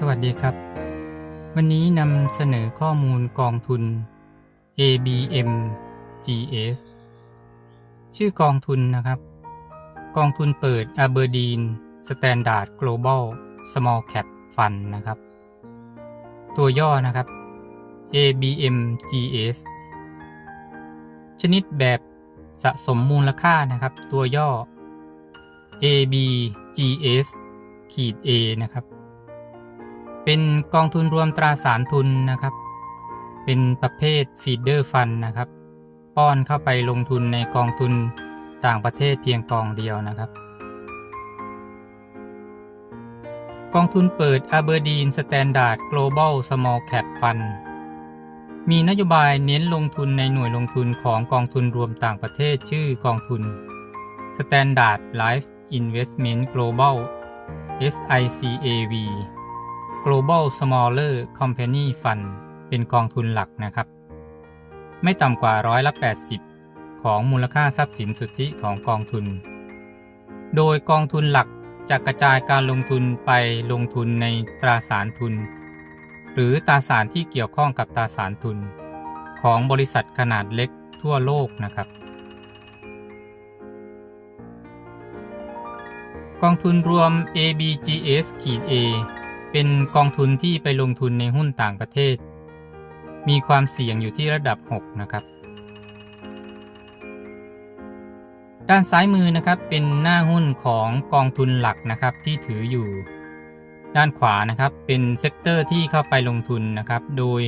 สวัสดีครับ วันนี้นำเสนอข้อมูลกองทุน ABM GS ชื่อกองทุนนะครับ กองทุนเปิด Aberdeen Standard Global Small Cap Fund นะครับ ตัวย่อนะครับ ABM GS ชนิดแบบสะสมมูลค่านะครับ ตัวย่อ ABGS ขีด A นะครับ เป็นกองทุนรวมตราสารทุนนะครับ เป็นประเภทฟีดเดอร์ฟันนะครับ ป้อนเข้าไปลงทุนในกองทุนต่างประเทศเพียงกองเดียวนะครับ กองทุนเปิด Aberdeen Standard Global Small Cap Fund มีนโยบายเน้นลงทุนในหน่วยลงทุนของกองทุนรวมต่างประเทศชื่อกองทุน Standard Life Investment Global SICAV Global Smaller Company Fund เป็นกองทุนหลักนะครับ ไม่ต่ำกว่าร้อยละ 80 ของมูลค่าทรัพย์สินสุทธิของกองทุน โดยกองทุนหลักจะกระจายการลงทุนไปลงทุนในตราสารทุน หรือตราสารที่เกี่ยวข้องกับตราสารทุน ของบริษัทขนาดเล็กทั่วโลกนะครับกองทุนรวม ABGS A เป็นกองทุนที่ไปลงทุนในหุ้นต่างประเทศ มีความเสี่ยงอยู่ที่ระดับ 6 นะครับ ด้านซ้ายมือนะครับเป็นหน้าหุ้นของกองทุนหลักนะครับที่ถืออยู่ ด้านขวานะครับเป็นเซกเตอร์ที่เข้าไปลงทุนนะครับ โดย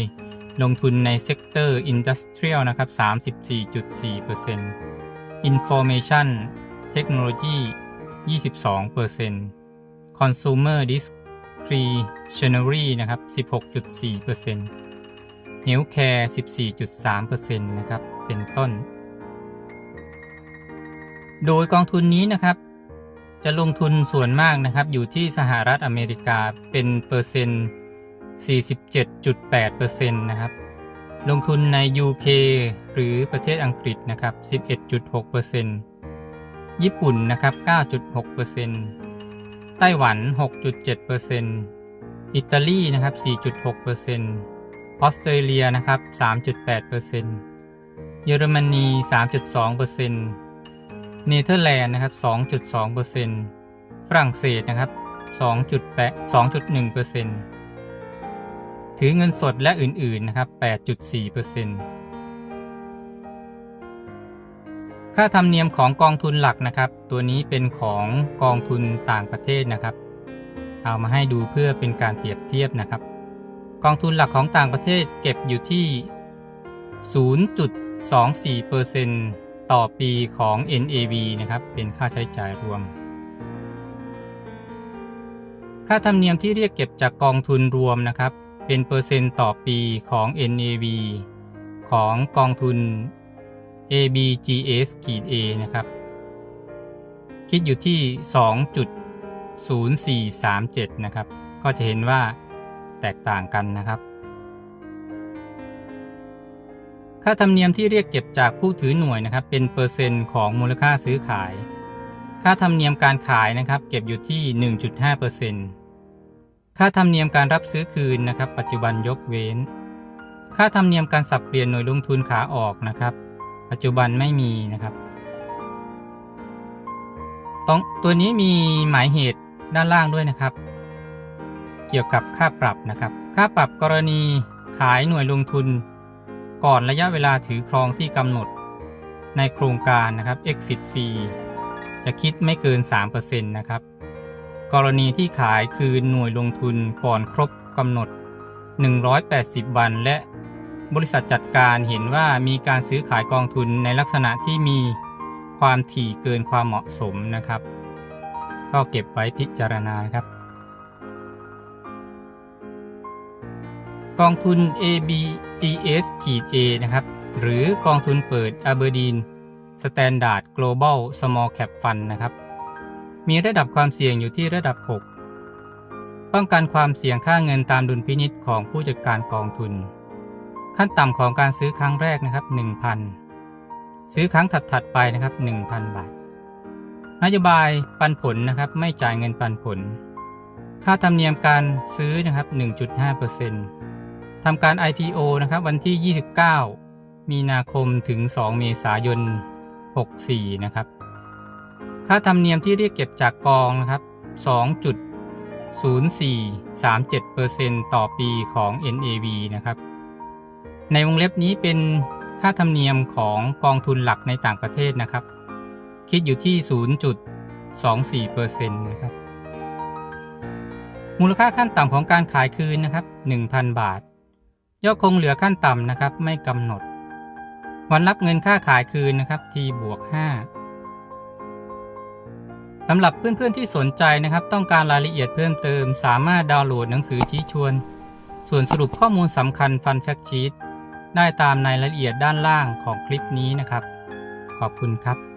ลงทุนในเซกเตอร์อินดัสเทรียลนะครับ 34.4% Information Technology 22% Consumer disc Discretionary นะครับ 16.4% Healthcare 14.3%นะครับ เป็นต้น โดยกองทุนนี้นะครับ จะลงทุนส่วนมากนะครับ อยู่ที่สหรัฐอเมริกาเป็นเปอร์เซ็นต์ 47.8%นะครับ ลงทุนใน UK หรือประเทศอังกฤษนะครับ 11.6%ญี่ปุ่นนะครับ 9.6% ไต้หวัน 6.7%อิตาลีนะครับ 4.6%ออสเตรเลียนะครับ 3.8%เยอรมนี 3.2%เนเธอร์แลนด์นะครับ 2.2%ฝรั่งเศสนะครับ 2.8 2.1%ถือเงินสดและอื่น ๆ นะครับ 8.4% ค่าธรรมเนียมของกองทุนหลักนะครับ ตัวนี้เป็นของกองทุนต่างประเทศนะครับ เอามาให้ดูเพื่อเป็นการเปรียบเทียบนะครับ กองทุนหลักของต่างประเทศเก็บอยู่ที่ 0.24%ต่อปีของ NAV นะครับ เป็นค่าใช้จ่ายรวม ค่าธรรมเนียมที่เรียกเก็บจากกองทุนรวมนะครับ เป็นเปอร์เซ็นต์ต่อปีของ NAV ของกองทุน ABGS A นะครับ คิดอยู่ที่ 2.0437 นะครับ ก็จะเห็นว่าแตกต่างกันนะครับ ค่าธรรมเนียมที่เรียกเก็บจากผู้ถือหน่วยนะครับ เป็นเปอร์เซ็นต์ของมูลค่าซื้อขาย ค่าธรรมเนียมการขายนะครับ เก็บอยู่ที่ 1.5%ค่าธรรมเนียมการรับซื้อคืนนะครับ ปัจจุบันยกเว้น ค่าธรรมเนียมการสับเปลี่ยนหน่วยลงทุนขาออกนะครับ ปัจจุบันไม่มีนะครับตรงตัวนี้มีหมายเหตุด้านล่างด้วยนะครับ เกี่ยวกับค่าปรับนะครับ ค่าปรับกรณีขายหน่วยลงทุน ก่อนระยะเวลาถือครองที่กำหนด ในโครงการนะครับ exit fee จะคิดไม่เกิน 3%นะครับ กรณีที่ขายคืนหน่วยลงทุนก่อนครบกำหนด 180 วันและ บริษัทจัดการเห็นว่ามีการซื้อขายกองทุนในลักษณะที่มีความถี่เกินความเหมาะสมนะครับ ก็เก็บไว้พิจารณาครับ กองทุน ABGS A นะครับ หรือกองทุนเปิด Aberdeen Standard Global Small Cap Fund นะครับ มีระดับความเสี่ยงอยู่ที่ระดับ 6 ป้องกันความเสี่ยงค่าเงินตามดุลพินิษของผู้จัดการกองทุน ขั้นต่ำของการซื้อครั้งแรกนะครับ 1,000 ซื้อครั้งถัดๆไปนะครับ 1,000 บาท นโยบายปันผลนะครับไม่จ่ายเงินปันผล ค่าธรรมเนียมการซื้อนะครับ 1.5%ทำการ IPO นะครับวันที่ 29 มีนาคมถึง 2 เมษายน 64 นะครับ ค่าธรรมเนียมที่เรียกเก็บจากกองนะครับ 2.0437%ต่อปีของ NAV นะครับ ในวงเล็บนี้เป็นค่าธรรมเนียมของกองทุนหลักในต่างประเทศนะครับ คิดอยู่ที่ 0.24%นะครับ มูลค่าขั้นต่ำของการขายคืนนะครับ 1,000 บาท ยอดคงเหลือขั้นต่ำนะครับ ไม่กำหนด วันรับเงินค่าขายคืนนะครับ T บวก5สำหรับเพื่อนๆที่สนใจนะครับ ต้องการรายละเอียดเพิ่มเติม สามารถดาวน์โหลดหนังสือชี้ชวน ส่วนสรุปข้อมูลสำคัญฟันแฟกชีต ได้ตามในรายละเอียดด้านล่างของคลิปนี้นะครับ ขอบคุณครับ